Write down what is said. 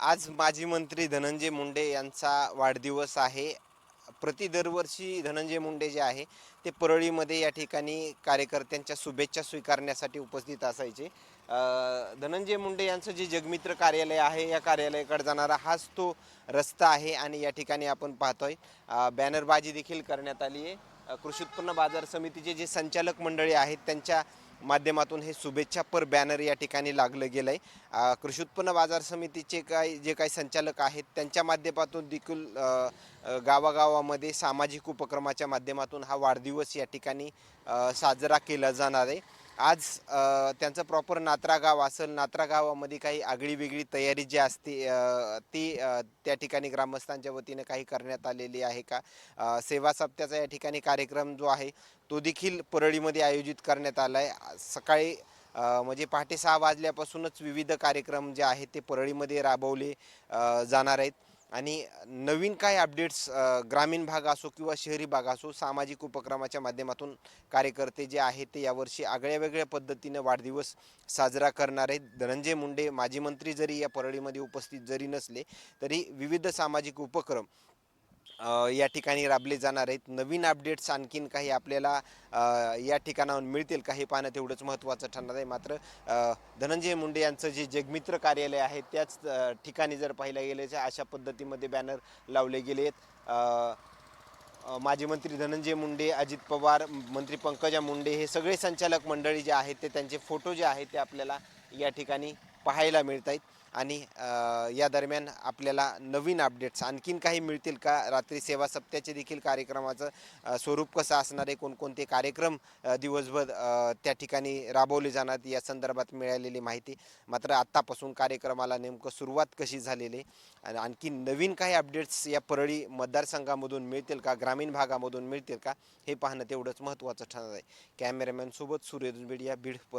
आज माजी मंत्री धनंजय मुंडे यांचा वाढदिवस आहे. प्रति दरवर्षी धनंजय मुंडे जे आहे ते परळीमध्ये या ठिकाणी कार्यकर्त्यांच्या शुभेच्छा स्वीकारण्यासाठी उपस्थित असायचे. धनंजय मुंडे यांचं जे जगमित्र कार्यालय आहे या कार्यालयाकडे जाणारा हाच तो रस्ता आहे आणि या ठिकाणी आपण पाहतोय. बॅनरबाजी देखील करण्यात आली आहे. कृषी उत्पन्न बाजार समितीचे जे संचालक मंडळी आहेत त्यांच्या माध्यमातून हे शुभेच्छा पर बॅनर या ठिकाणी लागलं गेलं आहे कृषी उत्पन्न बाजार समितीचे काही जे काही संचालक आहेत त्यांच्या माध्यमातून देखील गावागावामध्ये सामाजिक उपक्रमाच्या माध्यमातून हा वाढदिवस या ठिकाणी साजरा केला जाणार आहे. आज त्यांचं प्रॉपर नात्रा गाव असेल नात्रा गावामध्ये काही आगळी वेगळी तयारी जी असते ती त्या ठिकाणी ग्रामस्थांच्या वतीनं काही करण्यात आलेली आहे का? सेवा सप्त्याचा या ठिकाणी कार्यक्रम जो आहे तो देखील परळीमध्ये आयोजित करण्यात आला आहे सकाळी म्हणजे पहाटे सहा वाजल्यापासूनच विविध कार्यक्रम जे आहेत ते परळीमध्ये राबवले जाणार आहेत. आणि नवीन काय अपडेट्स ग्रामीण भाग असो किंवा शहरी भाग असो सामाजिक उपक्रमाच्या माध्यमातून कार्यकर्ते जे आहेत ते यावर्षी आगळ्या वेगळ्या पद्धतीनं वाढदिवस साजरा करणार आहेत. धनंजय मुंडे माजी मंत्री जरी या परळीमध्ये उपस्थित जरी नसले तरी विविध सामाजिक उपक्रम या ठिकाणी राबले जाणार आहेत. नवीन अपडेट्स आणखीन काही आपल्याला या ठिकाणाहून मिळतील काही पाहणं तेवढंच महत्त्वाचं ठरणार आहे. मात्र धनंजय मुंडे यांचं जे जगमित्र कार्यालय आहे त्याच ठिकाणी जर पाहिलं गेलं तर अशा पद्धतीमध्ये बॅनर लावले गेले आहेत. माजी मंत्री धनंजय मुंडे अजित पवार मंत्री पंकजा मुंडे हे सगळे संचालक मंडळी जे आहेत ते त्यांचे फोटो जे आहेत ते आपल्याला या ठिकाणी पाहायला मिळत आहेत आणि या दरम्यान आपल्याला नवीन अपडेट्स आणखीन काही मिळतील का? रात्री सेवा सप्त्याचे देखील कार्यक्रमाचं स्वरूप कसं असणार आहे? कोणकोणते कार्यक्रम दिवसभर त्या ठिकाणी राबवले जाणार या संदर्भात मिळालेली माहिती. मात्र आत्तापासून कार्यक्रमाला नेमकं सुरुवात कशी झालेली आहे? आणि आणखी नवीन काही अपडेट्स या परळी मतदारसंघामधून मिळतील का? ग्रामीण भागामधून मिळतील का? हे पाहणं तेवढंच महत्त्वाचं ठरणार आहे. कॅमेरामॅनसोबत सूर्य मीडिया बीड परळ.